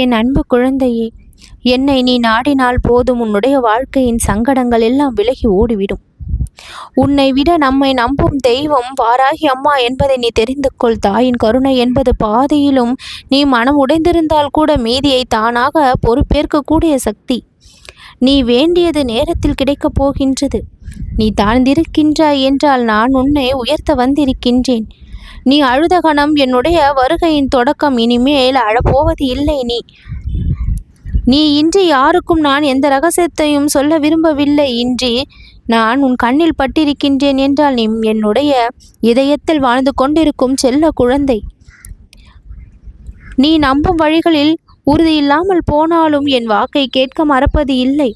என் அன்பு குழந்தையே என்னை நீ நாடினால் போதும். உன்னுடைய வாழ்க்கையின் சங்கடங்கள் எல்லாம் விலகி ஓடிவிடும். உன்னை விட நம்மை நம்பும் தெய்வம் வாராகி அம்மா என்பதை நீ தெரிந்து கொள் தாயின் கருணை என்பது பாதையிலும் நீ மனம் உடைந்திருந்தால் கூட மீதியை தானாக பொறுப்பேற்கக்கூடிய சக்தி. நீ வேண்டியது நேரத்தில் கிடைக்கப் போகின்றது. நீ தாழ்ந்திருக்கின்றாய் என்றால் நான் உன்னை உயர்த்த வந்திருக்கின்றேன். நீ அழுத கணம் என்னுடைய வருகையின் தொடக்கம் இனிமேல் அழப்போவது இல்லை நீ. நீ இன்றி யாருக்கும் நான் எந்த ரகசியத்தையும் சொல்ல விரும்பவில்லை. இன்றி நான் உன் கண்ணில் பட்டிருக்கின்றேன் என்றால் நீ என்னுடைய இதயத்தில் வாழ்ந்து கொண்டிருக்கும் செல்ல குழந்தை. நீ நம்பும் வழிகளில் உறுதியில்லாமல் போனாலும் என் வாக்கை கேட்க மறப்பது இல்லை.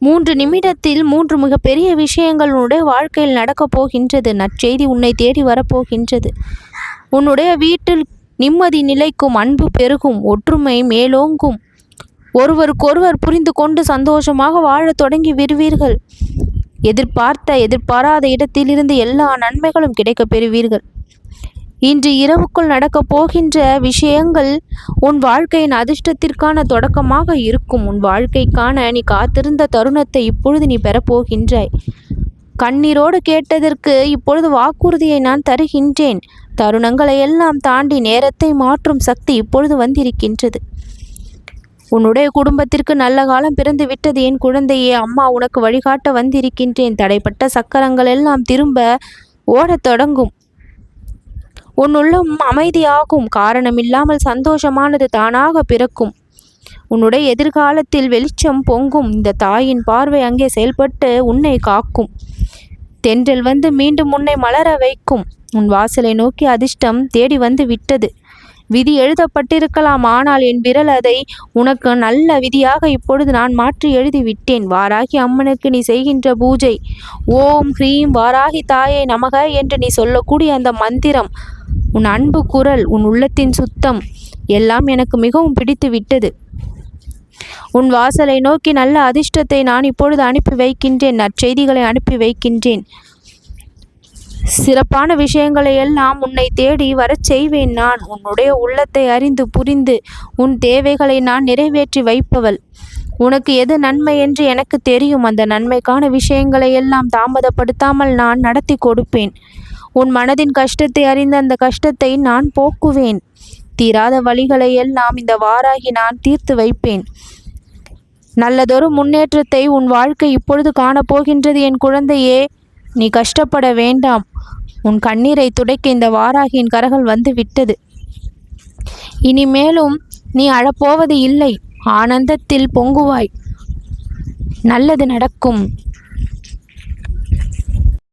மூன்று நிமிடத்தில் மூன்று மிகப்பெரிய விஷயங்கள் உன்னுடைய வாழ்க்கையில் நடக்கப் போகின்றது. நற்செய்தி உன்னை தேடி வரப்போகின்றது. உன்னுடைய வீட்டில் நிம்மதி நிலைக்கும் அன்பு பெருகும் ஒற்றுமை மேலோங்கும். ஒருவருக்கொருவர் புரிந்து கொண்டு சந்தோஷமாக வாழத் தொடங்கி விடுவீர்கள். எதிர்பார்த்த எதிர்பாராத இடத்திலிருந்து எல்லா நன்மைகளும் கிடைக்கப் பெறுவீர்கள். இன்று இரவுக்குள் நடக்கப் போகின்ற விஷயங்கள் உன் வாழ்க்கையின் அதிர்ஷ்டத்திற்கான தொடக்கமாக இருக்கும். உன் வாழ்க்கைக்கான நீ காத்திருந்த தருணத்தை இப்பொழுது நீ பெறப்போகின்றாய் கண்ணீரோடு கேட்டதற்கு இப்பொழுது வாக்குறுதியை நான் தருகின்றேன். தருணங்களை எல்லாம் தாண்டி நேரத்தை மாற்றும் சக்தி இப்பொழுது வந்திருக்கின்றது. உன்னுடைய குடும்பத்திற்கு நல்ல காலம் பிறந்து விட்டது. என் குழந்தையே அம்மா உனக்கு வழிகாட்ட வந்திருக்கின்றேன். தடைப்பட்ட சக்கரங்கள் எல்லாம் திரும்ப ஓடத் தொடங்கும். உன் உள்ளம் அமைதியாகும். காரணமில்லாமல் சந்தோஷமானது தானாக பிறக்கும். உன்னுடைய எதிர்காலத்தில் வெளிச்சம் பொங்கும். இந்த தாயின் பார்வை அங்கே செயல்பட்டு உன்னை காக்கும். தென்றல் வந்து மீண்டும் உன்னை மலர வைக்கும். உன் வாசலை நோக்கி அதிர்ஷ்டம் தேடி வந்து விட்டது. விதி எழுதப்பட்டிருக்கலாம். ஆனால் என் விரல் அதை உனக்கு நல்ல விதியாக இப்பொழுது நான் மாற்றி எழுதி விட்டேன். வாராகி அம்மனுக்கு நீ செய்கின்ற பூஜை. ஓம் ஹ்ரீம் வாராகி தாயை நமக என்று நீ சொல்லக்கூடிய அந்த மந்திரம். உன் அன்பு குரல் உன் உள்ளத்தின் சுத்தம் எல்லாம் எனக்கு மிகவும் பிடித்து விட்டது உன் வாசலை நோக்கி நல்ல அதிர்ஷ்டத்தை நான் இப்பொழுது அனுப்பி வைக்கின்றேன். நற்செய்திகளை அனுப்பி வைக்கின்றேன். சிறப்பான விஷயங்களை எல்லாம் உன்னை தேடி வரச் செய்வேன் நான். உன்னுடைய உள்ளத்தை அறிந்து புரிந்து உன் தேவைகளை நான் நிறைவேற்றி வைப்பவள். உனக்கு எது நன்மை என்று எனக்கு தெரியும். அந்த நன்மைக்கான விஷயங்களை எல்லாம் தாமதப்படுத்தாமல் நான் நடத்தி கொடுப்பேன். உன் மனதின் கஷ்டத்தை அறிந்த அந்த கஷ்டத்தை நான் போக்குவேன். தீராத வழிகளை எல்லாம் இந்த வாராகி நான் தீர்த்து வைப்பேன். நல்லதொரு முன்னேற்றத்தை உன் வாழ்க்கை இப்பொழுது காணப்போகின்றது என் குழந்தையே நீ கஷ்டப்பட வேண்டாம். உன் கண்ணீரை துடைக்க இந்த வாராகியின் கரகள் வந்து விட்டது. இனிமேலும் நீ அழப்போவது இல்லை. ஆனந்தத்தில் பொங்குவாய். நல்லது நடக்கும்.